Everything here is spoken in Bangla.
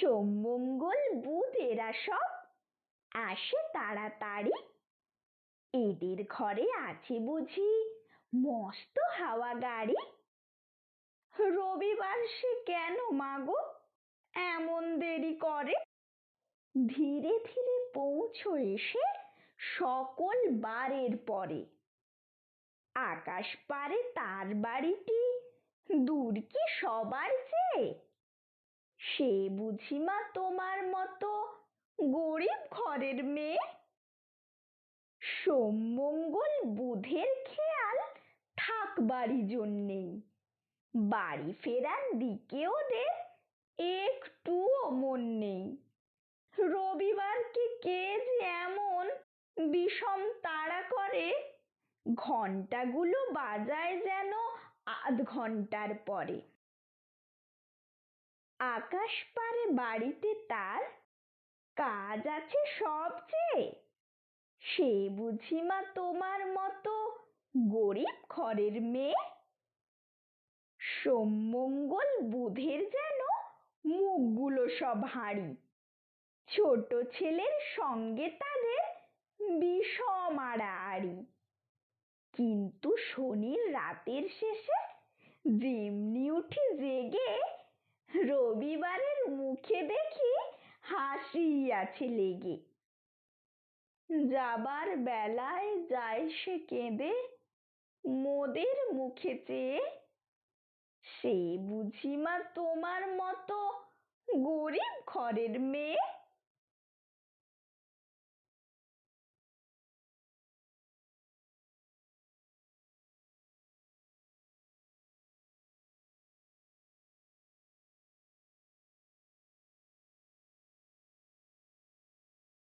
সোম মঙ্গল বুধ এরা সব আসে তাড়াতাড়ি। এদের ঘরে আছে বুঝি মস্ত হাওয়া গাড়ি। রবিবার সে কেন মাগো এমন দেরি করে? ধীরে ধীরে পৌঁছো এসে সকল বারের পরে। আকাশ পারে তার বাড়িটি। দূর কি সবার চেয়ে সে বুঝি মা তোমার মতো গরিব ঘরের মেয়ে? সোম মঙ্গল বুধের খেয়াল থাক বাড়ি জন্যেই বাড়ি ফেরার দিকে ওদের একটুও মন নেই। রবিবারকে কে যে এমন বিষম তাড়া করে? ঘন্টাগুলো বাজায় যেন আধ ঘণ্টার পরে। আকাশ পারে বাড়িতে তার কাজ আছে সবচেয়ে। সে বুঝি মা তোমার মতো গরিব ঘরের মেয়ে? সোম মঙ্গল বুধের যেন মুখগুলো সব হাঁড়ি। ছোট ছেলের সঙ্গে তাদের বিষম আড়াআড়ি। কিন্তু শনির রাতের শেষে যেমনি উঠি জেগে রবিবারের মুখে দেখি হাসি আছে লেগে। যাবার বেলায় যায় সে কেঁদে, মোদের মুখে চেয়ে, সে বুঝি মা তোমার মতো গরিব ঘরের মেয়ে?